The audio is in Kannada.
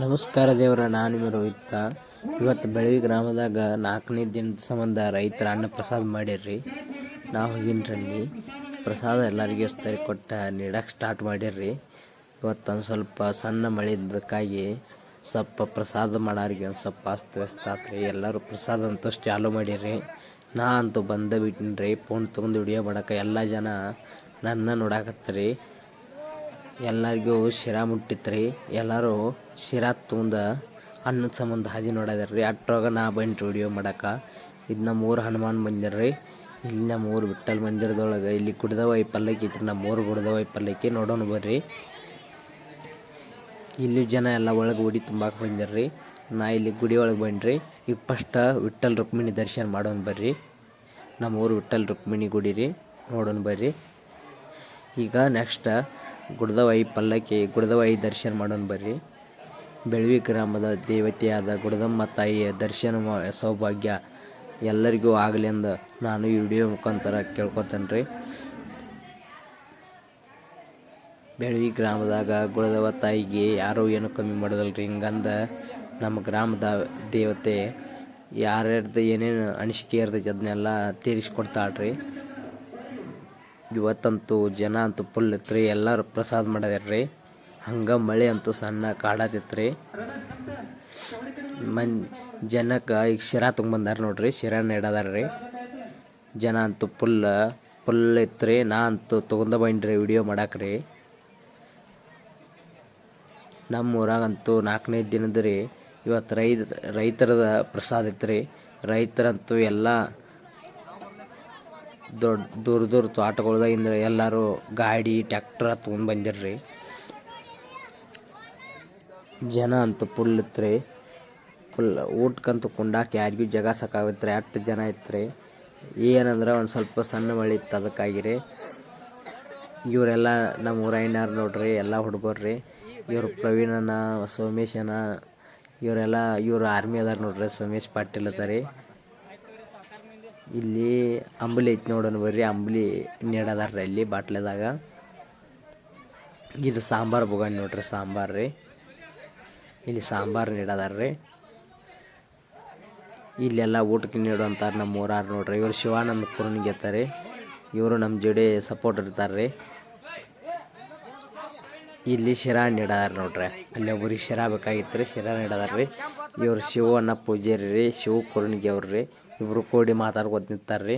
ನಮಸ್ಕಾರ ದೇವರ, ನಾನು ನಿಮ್ಮ ರೋಹಿತ. ಇವತ್ತು ಬೆಳವಿ ಗ್ರಾಮದಾಗ ನಾಲ್ಕನೇ ದಿನದ ಸಂಬಂಧ ರೈತರ ಅನ್ನ ಪ್ರಸಾದ ಮಾಡ್ಯಾರ್ರಿ ನಾವು ಹೋಗಿನ್ರಲ್ಲಿ ಪ್ರಸಾದ ಎಲ್ಲರಿಗೆ ಸರಿ ಕೊಟ್ಟ ನೀಡಕ್ಕೆ ಸ್ಟಾರ್ಟ್ ಮಾಡ್ಯಾರ್ರೀ ಇವತ್ತು ಒಂದು ಸ್ವಲ್ಪ ಸಣ್ಣ ಮಳೆ ಇದ್ದಕ್ಕಾಗಿ ಸ್ವಲ್ಪ ಪ್ರಸಾದ ಮಾಡೋರಿಗೆ ಒಂದು ಸ್ವಲ್ಪ ಅಸ್ತವ್ಯಸ್ತ ಆತ್ರಿ. ಎಲ್ಲರೂ ಪ್ರಸಾದ ಅಂತಷ್ಟು ಚಾಲು ಮಾಡ್ಯಾರ್ರಿ ನಾ ಅಂತೂ ಬಂದ ಬಿಟ್ಟಿನ್ರಿ ಫೋನ್ ತೊಗೊಂಡು ವಿಡಿಯೋ ಮಾಡಕ್ಕೆ ಎಲ್ಲ ಜನ ನನ್ನ ನೋಡಾಕತ್ರಿ. ಎಲ್ಲರಿಗೂ ಶಿರಾ ಮುಟ್ಟಿತ್ರಿ. ಎಲ್ಲರೂ ಶಿರಾ ತುಂಬ ಅನ್ನದ ಸಂಬಂಧ ಹಾದಿ ನೋಡೋದಾರ ರೀ ಅಟ್ರಾಗ ನಾ ಬಂದು ವಿಡಿಯೋ ಮಾಡಕ್ಕೆ ಇದು ನಮ್ಮ ಊರು ಹನುಮಾನ್ ಮಂದಿರ ರೀ. ಇಲ್ಲಿ ನಮ್ಮ ಊರು ವಿಠ್ಠಲ್ ಮಂದಿರದೊಳಗೆ ಇಲ್ಲಿ ಗುಡ್ದವಾಯಿ ಪಲ್ಲಕ್ಕಿ ನಮ್ಮ ಊರು ಗುಡ್ದವಾಯಿ ಪಲ್ಲಕ್ಕಿ ನೋಡೋಣ ಬರ್ರಿ. ಇಲ್ಲಿ ಜನ ಎಲ್ಲ ಒಳಗೆ ಉಡಿ ತುಂಬಾಕ್ ಬಂದಿರ್ರಿ. ನಾ ಇಲ್ಲಿ ಗುಡಿ ಒಳಗೆ ಬಂದ್ರಿ. ಈಗ ಫಸ್ಟ್ ವಿಠ್ಠಲ್ ರುಕ್ಮಿಣಿ ದರ್ಶನ ಮಾಡೋಣ ಬರ್ರಿ. ನಮ್ಮ ಊರು ವಿಠ್ಠಲ್ ರುಕ್ಮಿಣಿ ಗುಡಿ ರೀ. ನೋಡೋಣ ಬರ್ರಿ. ಈಗ ನೆಕ್ಸ್ಟ್ ಗುಡ್ದವಾಯಿ ಪಲ್ಲಕ್ಕಿ ಗುಡದವಾಯಿ ದರ್ಶನ ಮಾಡೋಣ ಬರ್ರಿ. ಬೆಳವಿ ಗ್ರಾಮದ ದೇವತೆಯಾದ ಗುಡದಮ್ಮ ತಾಯಿಯ ದರ್ಶನ ಸೌಭಾಗ್ಯ ಎಲ್ಲರಿಗೂ ಆಗಲಿ ಎಂದು ನಾನು ಈ ವಿಡಿಯೋ ಮುಖಾಂತರ ಕೇಳ್ಕೊತೇನೆ ರೀ ಬೆಳವಿ ಗ್ರಾಮದಾಗ ಗುಳದವ ತಾಯಿಗೆ ಯಾರೂ ಏನು ಕಮ್ಮಿ ಮಾಡೋದಲ್ರಿ. ಹಿಂಗಂದ ನಮ್ಮ ಗ್ರಾಮದ ದೇವತೆ ಯಾರ್ಯಾರ್ದು ಏನೇನು ಅನಿಸಿಕೆ ಇರ್ತೈತಿ ಅದನ್ನೆಲ್ಲ ತೀರಿಸ್ಕೊಡ್ತಾಳ್ರಿ. ಇವತ್ತಂತೂ ಜನ ಅಂತೂ ಫುಲ್ ಇತ್ರಿ, ಎಲ್ಲರೂ ಪ್ರಸಾದ ಮಾಡ್ಯಾರ್ರಿ ಹಂಗ ಮಳೆ ಅಂತೂ ಸಣ್ಣ ಕಾಡತಿತ್ರಿ. ಮನ್ ಜನಕ್ಕೆ ಈಗ ಶಿರಾ ತೊಗೊಂಬಂದಾರ ನೋಡ್ರಿ, ಶಿರಾ ನೆಡದಾರ್ರಿ. ರೀ ಜನ ಅಂತೂ ಫುಲ್ ಫುಲ್ ಇತ್ರಿ. ನಾ ಅಂತೂ ತೊಗೊಂಡ ಬಂದ್ರಿ ವಿಡಿಯೋ ಮಾಡಾಕ್ರಿ. ನಮ್ಮ ಊರಾಗಂತೂ ನಾಲ್ಕನೇ ದಿನದ ರೀ ಇವತ್ತು ರೈತ, ರೈತರದ ಪ್ರಸಾದ ಐತ್ರಿ ರೈತರಂತೂ ಎಲ್ಲ ದೊಡ್ಡ, ದೂರ ದೂರ ತೋಟಗಳ್ದಾಗಿಂದ ಎಲ್ಲರೂ ಗಾಡಿ, ಟ್ಯಾಕ್ಟ್ರ ತೊಗೊಂಡು ಬಂದಿರ್ರಿ ಜನ ಅಂತೂ ಫುಲ್ ರೀ ಫುಲ್ ಊಟಕ್ಕಂತೂ ಕುಂಡಾಕ ಯಾರಿಗೂ ಜಾಗ ಸಾಕಾಗತ್ರಿ, ಅಷ್ಟು ಜನ ಇತ್ರಿ. ಏನಂದ್ರೆ ಒಂದು ಸ್ವಲ್ಪ ಸಣ್ಣ ಮಳೆ ಇತ್ತು ಅದಕ್ಕಾಗಿರಿ. ಇವರೆಲ್ಲ ನಮ್ಮ ಊರೈನಾರು ನೋಡ್ರಿ, ಎಲ್ಲ ಹುಡುಗರ್ರಿ. ಇವರು ಪ್ರವೀಣನ ಸೋಮೇಶನ ಇವರೆಲ್ಲ ಇವರು ಆರ್ಮಿ ಅದಾರ ನೋಡ್ರಿ, ಸೋಮೇಶ್ ಪಾಟೀಲ್ ಅದಾರಿ. ಇಲ್ಲಿ ಅಂಬಲಿ ಐತಿ ನೋಡೋಣ ಬರ್ರಿ. ಅಂಬಲಿ ನೀಡದಾರ್ರಿ ಇಲ್ಲಿ ಬಾಟ್ಲದಾಗ. ಇದು ಸಾಂಬಾರು ಬೊಗಣಿ ನೋಡ್ರಿ, ಸಾಂಬಾರು ರೀ. ಇಲ್ಲಿ ಸಾಂಬಾರು ನೀಡದಾರ್ರಿ ಇಲ್ಲೆಲ್ಲ ಊಟಕ್ಕೆ ನೀಡುವಂತಾರ ನಮ್ಮ ಊರಾರು ನೋಡ್ರಿ. ಇವರು ಶಿವಾನಂದ ಕುರ್ನಿಗೆ ಇರ್ತಾರೆ ಇವರು ನಮ್ಮ ಜೋಡಿ ಸಪೋರ್ಟ್ ಇರ್ತಾರ್ರಿ ಇಲ್ಲಿ ಶಿರಾ ನೀಡದಾರ ನೋಡ್ರಿ. ಅಲ್ಲಿ ಒಬ್ಬರಿಗೆ ಶಿರಾ ಬೇಕಾಗಿತ್ತು ರೀ. ಶಿರಾ ರೀ. ಇವ್ರು ಶಿವಣ್ಣ ಪೂಜಾರಿ ರೀ ಶಿವ ಕರುಣಿಗೆ ಅವ್ರು ರೀ ಇಬ್ರು ಕೂಡಿ ಮಾತಾಡ್ಕೊತ ನಿಂತಾರ್ ರೀ